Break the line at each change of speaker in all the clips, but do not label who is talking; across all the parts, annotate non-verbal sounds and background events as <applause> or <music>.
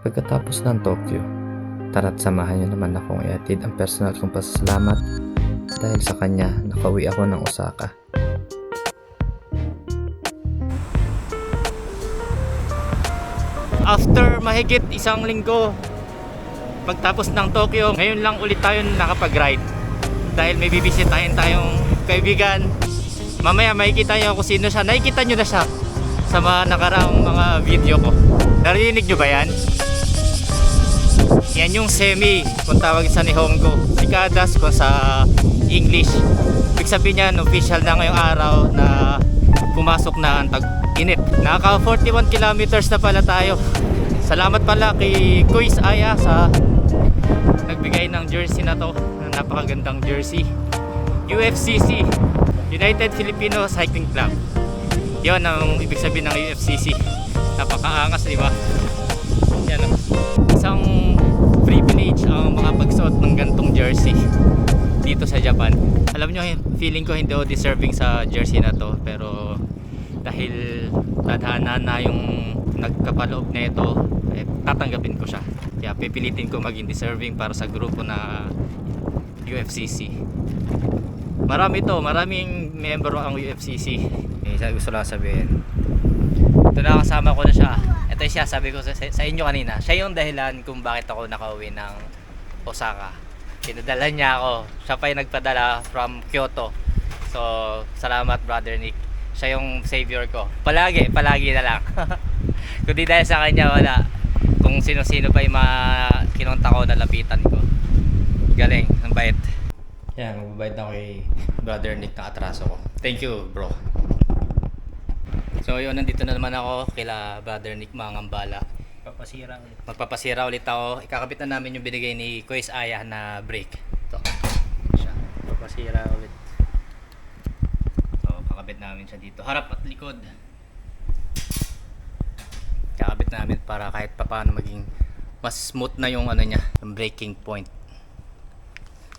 Pagkatapos ng Tokyo, tara't samahan niyo naman akong iatid ang personal kong pasasalamat dahil sa kanya nakauwi ako ng Osaka.
After mahigit isang linggo pagtapos ng Tokyo, ngayon lang ulit tayo nakapag-ride. Dahil may bibisitahin tayong kaibigan. Mamaya makikita nyo kung sino siya. Nakikita nyo na siya sa mga nakaraang mga video ko. Narinig nyo ba yan? Yan yung semi kung tawag sa Nihongo. Sikadas kung sa English. Ibig sabihin niyan, official na ngayong araw na pumasok na ang tag-init. Naka 41 kilometers na pala tayo. Salamat pala kay Kuis Aya sa nagbigay ng jersey na to. ng Napakagandang jersey. UFCC, United Filipino Cycling Club. Yon ang ibig sabihin ng UFCC. Napakaangas, di ba? Yan. Isang ang makapagsuot ng gantong jersey dito sa Japan. Alam nyo, feeling ko hindi ako deserving sa jersey na to pero dahil tadhana na yung nagkapaloob na ito, eh, tatanggapin ko siya. Kaya pipilitin ko maging deserving para sa grupo na UFCC. Marami to, maraming member ang UFCC. Eh, sa gusto lang sabihin. Ito na kasama ko na siya. Ito siya, sabi ko sa, sa inyo kanina. Siya yung dahilan kung bakit ako nakauwi ng Osaka. Pinadala niya ako. Siya pa yung nagpadala from Kyoto. So, salamat brother Nick. Siya yung savior ko. Palagi, palagi na lang. <laughs> kung di dahil sa kanya, wala. Kung sino-sino pa yung mga kinonta ko na lapitan ko. Galing, ang bait. Yan, magbabayad na ako kay brother Nick na atraso ko. Thank you, bro. So yun, nandito na naman ako kila brother Nick Mangambala.
Papasira ulit.
Magpapasira ulit ako. Ikakabit na namin yung binigay ni Kuis Aya na brake. Ito. Siya.
Papasira ulit.
So, kakabit namin siya dito. Harap at likod. Kakabit namin para kahit papaano maging mas smooth na yung ano niya, yung braking point.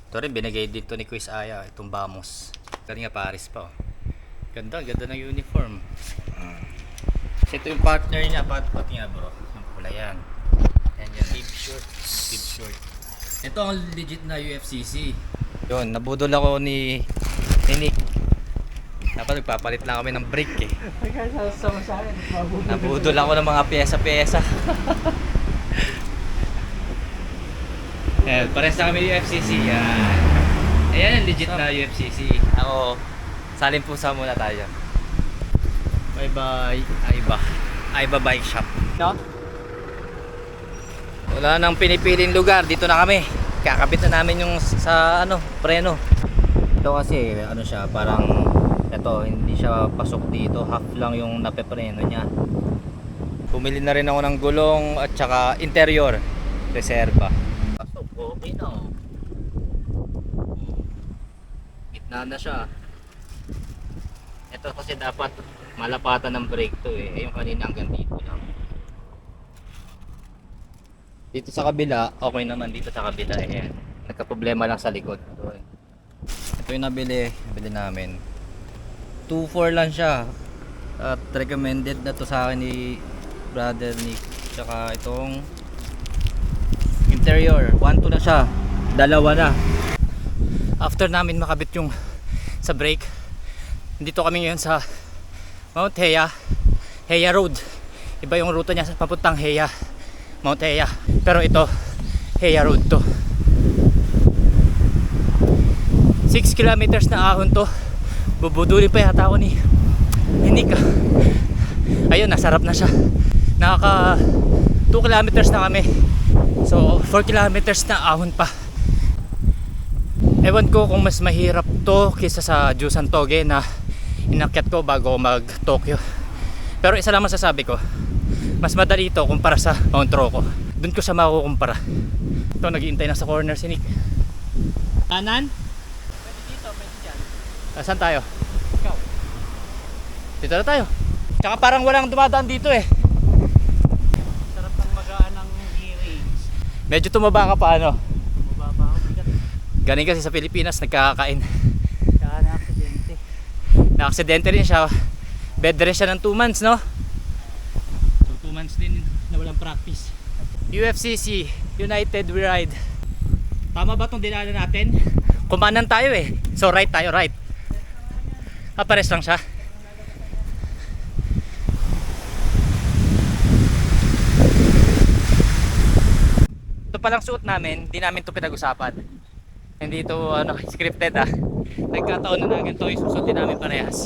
Ito rin, binigay dito ni Kuis Aya, itong Bamos. Galing nga Paris pa oh. Ganda, ganda ng uniform. Kasi ito yung partner niya, pat pati nga bro. Pula yan. Yan yan. Tip short. Tip short. Ito ang legit na UFCC. Yun, nabudol ako ni, ni Nick. Dapat nagpapalit lang kami ng brake eh.
Pagkasama sa akin.
Nabudol ako ng mga pyesa-pyesa. <laughs> eh, pares na kami UFCC. Yan. Ayan ang legit na UFCC. Ako, salin pusa muna tayo. Bye bye. Aiba. Aiba Bike Shop. No? Wala nang pinipiling lugar. Dito na kami. Kakabit na namin yung sa ano, preno. Ito kasi ano siya, parang ito, hindi siya pasok dito. Half lang yung napepreno niya. Bumili na rin ako ng gulong at saka interior. Reserva. Pasok, okay na oh. Gitna na siya. Ito kasi dapat malapatan ng brake to eh. Yung kanina hanggang dito lang. Dito sa kabila, okay naman dito sa kabila eh. Nagka-problema lang sa likod. Ito. Ito yung nabili, nabili namin. 2.4 lang siya. At recommended na to sa akin ni brother Nick. Tsaka itong interior. 1.2 na siya. Dalawa na. After namin makabit yung sa brake, dito kami ngayon sa Mount Heya, Heya Road. Iba yung ruta niya sa papuntang Heya, Mount Heya. Pero ito, Heya Road to. 6 kilometers na ahon to. Bubuduli pa yata ako ni ni Nick. ah. Ayun, nasarap na siya. Nakaka 2 kilometers na kami. So, 4 kilometers na ahon pa. Ewan ko kung mas mahirap to kaysa sa Jusan Toge na inakyat ko bago mag Tokyo. Pero isa lang masasabi ko, mas madali ito kumpara sa Mount Roko. Doon ko siya makukumpara. Ito, naghihintay na sa corner si Nick. Kanan?
Pwede dito, pwede dyan.
Ah, saan tayo?
Ikaw.
Dito na tayo. Tsaka parang walang dumadaan dito eh.
Sarap ng magaan ng hearings.
Medyo tumaba ka pa ano.
Mababa ako bigat.
Galing kasi sa Pilipinas, nagkakain.
Kaya na aksidente.
Na-aksidente rin siya. Bed rest siya ng 2 months, no? 2 months din na walang practice. UFCC, United We Ride. Tama ba itong dinaanan natin? Kumanan tayo eh. So right tayo, right. Ah, pares lang siya. Ito palang suot namin, di namin to pinag-usapan. Hindi ito ano, <laughs> scripted ah. Nagkataon na na ganito yung susuotin namin parehas.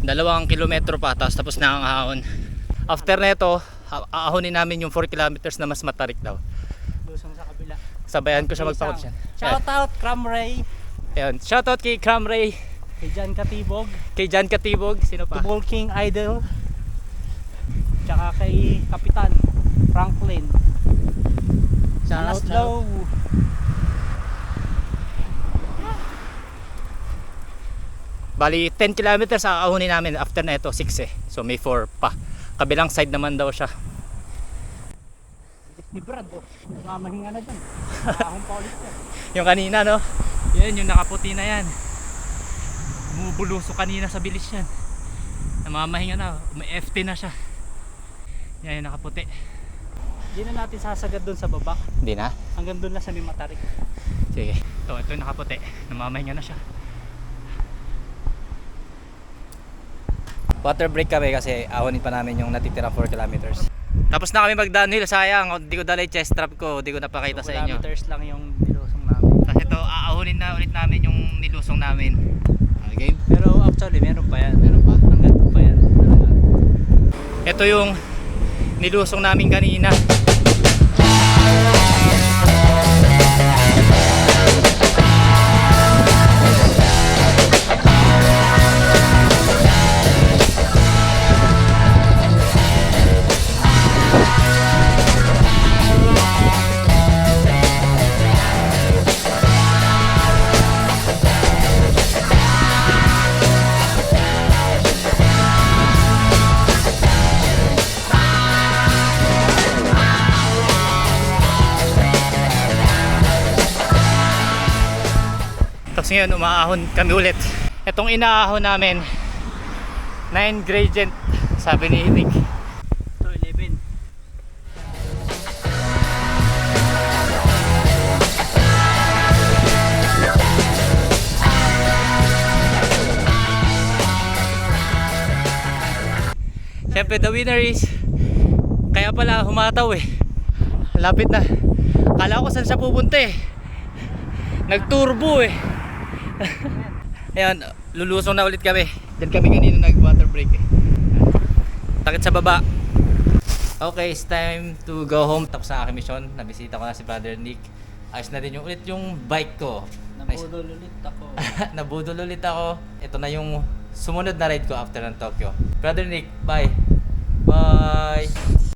Dalawang kilometro pa tapos tapos na ang ahon. After nito, aahonin namin yung 4 kilometers na mas matarik daw.
Lusong sa kabila.
Sabayan ko siya magpakot siya.
Shout out Cram Ray.
Ayun. Shoutout kay Cram Ray,
Kay Jan Katibog.
kay Jan Katibog, sino pa?
Football King Idol. Tsaka kay Kapitan Franklin.
Shout out,
Laszlo.
Bali 10 kilometers aahonin namin after na ito 6 eh. So may 4 pa. Kabilang side naman daw siya.
Ni Brad. Oh. Mamahinga na dyan. <laughs> Akong paulit yan.
Yung kanina no. Yan yung nakaputi na yan. Bumubuluso kanina sa bilis yan. Namamahinga na. May FT na siya. Yan yung nakaputi.
Hindi na natin sasagad doon sa baba.
Hindi na.
Hanggang doon lang sa may matarik.
Sige. Ito, ito yung nakaputi. Namamahinga na siya. Water break kami kasi ahonin pa namin yung natitira 4 kilometers. Tapos na kami mag-downhill, sayang. Hindi ko dala yung chest strap ko, hindi ko napakita sa inyo.
Kilometers lang yung nilusong namin.
Kasi ito, aahonin na ulit namin yung nilusong namin. Okay?
Pero actually, meron pa yan. Meron pa. Hanggang pa yan. Talaga.
Ito yung nilusong namin kanina. Tapos ngayon, umaahon kami ulit. Itong inaahon namin, na ingredient, sabi ni Nick.
Ito, 11.
Siyempre, the winner is, kaya pala humataw eh. Lapit na. Kala ko saan siya pupunta eh. Nagturbo eh. <laughs> Ayan, lulusong na ulit kami. Diyan kami kanina nag water break eh. Takit sa baba. Okay, it's time to go home. Tapos na aking mission. Nabisita ko na si Brother Nick. Ayos na din yung ulit yung bike ko.
Nabudol ulit ako. <laughs>
Nabudol ulit ako. Ito na yung sumunod na ride ko after ng Tokyo. Brother Nick, bye. Bye.